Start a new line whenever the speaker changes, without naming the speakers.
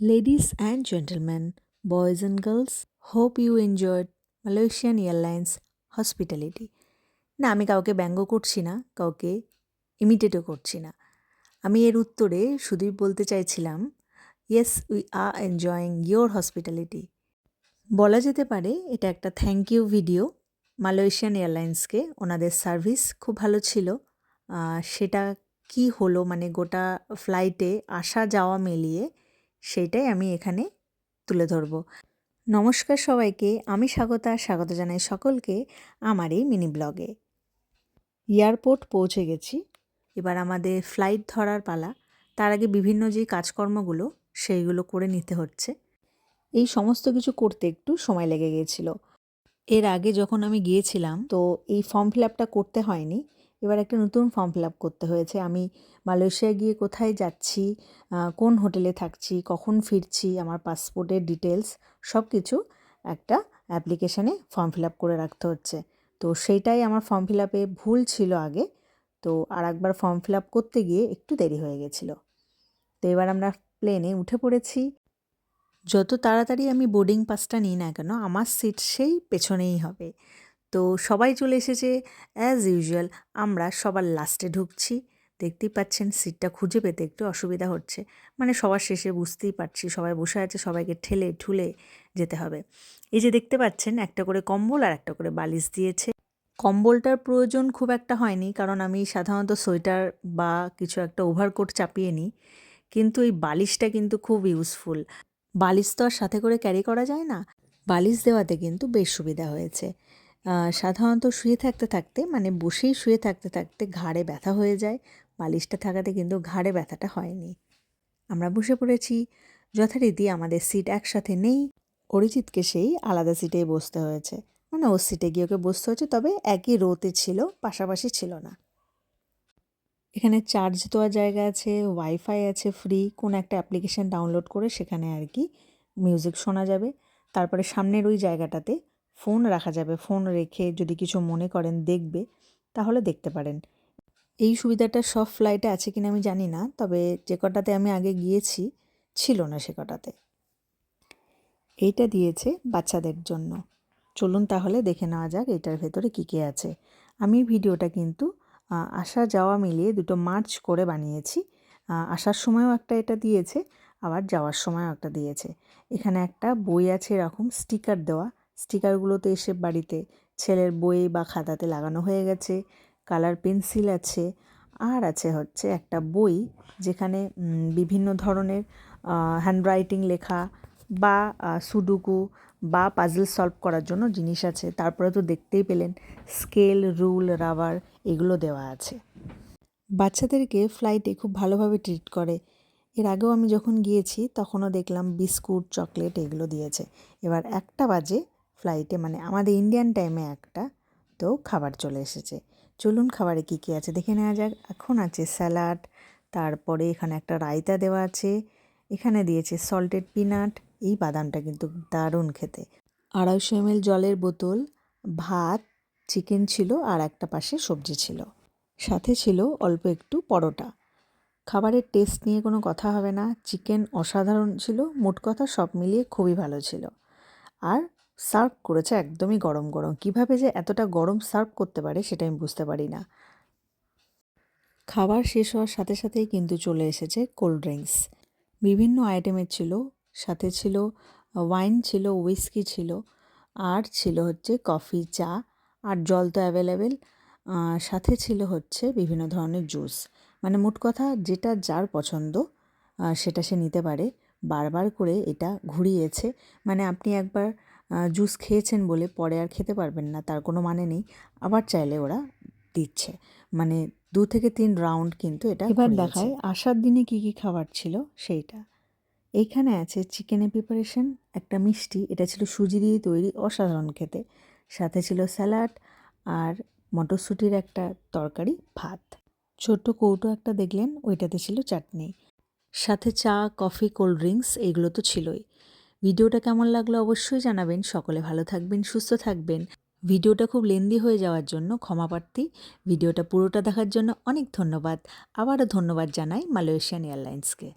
Ladies and gentlemen, boys and girls, hope you enjoyed Malaysian Airlines hospitality. না আমি কাউকে ব্যঙ্গ করছি না কাউকে ইমিটেটও করছি না। আমি এর উত্তরে শুধুই বলতে চাইছিলাম yes we are enjoying your hospitality বলা যেতে পারে এটা একটা থ্যাংক ইউ ভিডিও মালয়েশিয়ান এয়ারলাইন্সকে ওনাদের সার্ভিস খুব ভালো ছিল। সেটা কি হলো মানে গোটা ফ্লাইটে আসা যাওয়া মিলিয়ে সেইটাই আমি এখানে তুলে ধরব। নমস্কার সবাইকে, আমি স্বাগতা। স্বাগত জানাই সকলকে আমার এই মিনি ব্লগে। এয়ারপোর্ট পৌঁছে গেছি। এবার আমাদের ফ্লাইট ধরার পালা। তার আগে বিভিন্ন যে কাজকর্মগুলো, সেইগুলো করে নিতে হচ্ছে। এই সমস্ত কিছু করতে একটু সময় লেগে গিয়েছিল এর আগে যখন আমি গিয়েছিলাম, তো এই ফর্ম ফিল আপটা করতে হয়নি। এবার একটা নতুন ফর্ম ফিল আপ করতে হয়েছে। আমি মালয়েশিয়া গিয়ে কোথায় যাচ্ছি কোন হোটেলে থাকছি, কখন ফিরছি, আমার পাসপোর্টের ডিটেলস সব কিছু একটা অ্যাপ্লিকেশানে ফর্ম ফিল আপ করে রাখতে হচ্ছে। তো সেইটাই আমার ফর্ম ফিল আপে ভুল ছিল আগে। তো আর একবার ফর্ম ফিল আপ করতে গিয়ে একটু দেরি হয়ে গেছিল। তো এবার আমরা প্লেনে উঠে পড়েছি। যত তাড়াতাড়ি আমি বোর্ডিং পাসটা নিই না কেন, আমার সিট সেই পেছনেই হবে। তো সবাই চলে এসেছে। অ্যাজ ইউজুয়াল আমরা সবার লাস্টে ঢুকছি। দেখতেই পাচ্ছেন সিটটা খুঁজে পেতে একটু অসুবিধা হচ্ছে। মানে সবার শেষে বুঝতেই পারছি, সবাই বসে আছে, সবাইকে ঠেলে ঠুলে যেতে হবে। এই যে দেখতে পাচ্ছেন, একটা করে কম্বল আর একটা করে বালিশ দিয়েছে। কম্বলটার প্রয়োজন খুব একটা হয়নি, কারণ আমি সাধারণত সোয়েটার বা কিছু একটা ওভারকোট চাপিয়ে নিই। কিন্তু এই বালিশটা কিন্তু খুব ইউজফুল বালিশ তো আর সাথে করে ক্যারি করা যায় না। বালিশ দেওয়াতে কিন্তু বেশ সুবিধা হয়েছে। সাধারণত শুয়ে থাকতে থাকতে মানে বসেই শুয়ে থাকতে থাকতে ঘাড়ে ব্যথা হয়ে যায়। বালিশটা থাকাতে কিন্তু ঘাড়ে ব্যথাটা হয়নি। আমরা বসে পড়েছি। যথারীতি আমাদের সিট একসাথে নেই। অরিজিৎকে সেই আলাদা সিটেই বসতে হয়েছে। মানে ওর সিটে গিয়ে ওকে বসতে হয়েছে, তবে একই রোতে ছিল, পাশাপাশি ছিল না। এখানে চার্জ দেওয়ার জায়গা আছে, ওয়াইফাই আছে ফ্রি, কোন একটা অ্যাপ্লিকেশান ডাউনলোড করে সেখানে আর কি মিউজিক শোনা যাবে। তারপরে সামনের ওই জায়গাটাতে ফোন রাখা যাবে, ফোন রেখে যদি কিছু মনে করেন দেখবে, তাহলে দেখতে পারেন। এই সুবিধাটা সব ফ্লাইটে আছে কিনা আমি জানি না, তবে যে কটাতে আমি আগে গিয়েছি, ছিল না সে কটাতে। এইটা দিয়েছে বাচ্চাদের জন্য। চলুন তাহলে দেখে নেওয়া যাক এটার ভেতরে কী কী আছে। আমি ভিডিওটা কিন্তু আসা যাওয়া মিলিয়ে দুটো মার্চ করে বানিয়েছি। আসার সময়ও একটা এটা দিয়েছে, আবার যাওয়ার সময়ও একটা দিয়েছে। এখানে একটা বই আছে এরকম, স্টিকার দেওয়া। স্টিকারগুলো তো এসে বাড়িতে ছেলের বই বা খাতাতে লাগানো হয়ে গেছে, কালার পেন্সিল আছে, আর আছে হচ্ছে একটা বই যেখানে বিভিন্ন ধরনের হ্যান্ডরাইটিং লেখা বা সুডুকু বা পাজল সলভ করার জন্য জিনিস আছে। তারপরে তো দেখতেই পেলেন স্কেল রুল রাবার এগুলো দেওয়া আছে। বাচ্চাদেরকে ফ্লাইটে খুব ভালোভাবে ট্রিট করে। এর আগেও আমি যখন গিয়েছি, তখনও দেখলাম বিস্কুট, চকলেট এগুলো দিয়েছে। এবার একটা বাজে ফ্লাইটে মানে আমাদের ইন্ডিয়ান টাইমে একটা, তো খাবার চলে এসেছে। চলুন খাবারে কী কী আছে দেখে নেওয়া যাক। এখন আছে স্যালাড তারপরে এখানে একটা রায়তা দেওয়া আছে, এখানে দিয়েছে সল্টেড পিনাট এই বাদামটা কিন্তু দারুণ খেতে। আড়াইশো এমএল জলের বোতল, ভাত চিকেন ছিল আর একটা পাশে সবজি ছিল। সাথে ছিল অল্প একটু পরোটা। খাবারের টেস্ট নিয়ে কোনো কথা হবে না। চিকেন অসাধারণ ছিল, মোট কথা সব মিলিয়ে খুবই ভালো ছিল। আর সার্ভ করেছে একদমই গরম গরম। কীভাবে যে এতটা গরম সার্ভ করতে পারে সেটা আমি বুঝতে পারি না। খাবার শেষ হওয়ার সাথে সাথেই কিন্তু চলে এসেছে কোল্ড ড্রিঙ্কস বিভিন্ন আইটেমের ছিল, সাথে ছিল ওয়াইন ছিল উইস্কি ছিল, আর ছিল হচ্ছে কফি চা, আর জল তো অ্যাভেলেবেল সাথে ছিল হচ্ছে বিভিন্ন ধরনের জুস মানে মোট কথা যেটা যার পছন্দ সেটা সে নিতে পারে। বারবার করে এটা ঘুরিয়েছে। মানে আপনি একবার জুস খেয়েছেন বলে পরে আর খেতে পারবেন না তার কোনো মানে নেই। আবার চাইলে ওরা দিচ্ছে। মানে দু থেকে তিন রাউন্ড কিন্তু এটা এবার দেখায় আসার দিনে কি কি খাবার ছিল? সেইটা। এইখানে আছে চিকেনের প্রিপারেশন একটা মিষ্টি এটা ছিল সুজি দিয়ে তৈরি অসাধারণ খেতে। সাথে ছিল স্যালাড আর মটরশুঁটির একটা তরকারি ভাত। ছোট্ট কৌটো একটা দেখলেন ওইটাতে ছিল চাটনি। সাথে চা কফি কোল্ড ড্রিঙ্কস এইগুলো তো ছিলই। ভিডিওটা কেমন লাগল অবশ্যই জানাবেন। সকলে ভালো থাকবেন, সুস্থ থাকবেন। ভিডিওটা খুব লেন্দি হয়ে যাওয়ার জন্য ক্ষমা প্রার্থী। ভিডিওটা পুরোটা দেখার জন্য অনেক ধন্যবাদ। আবারও ধন্যবাদ জানাই মালয়েশিয়ান এয়ারলাইন্সকে।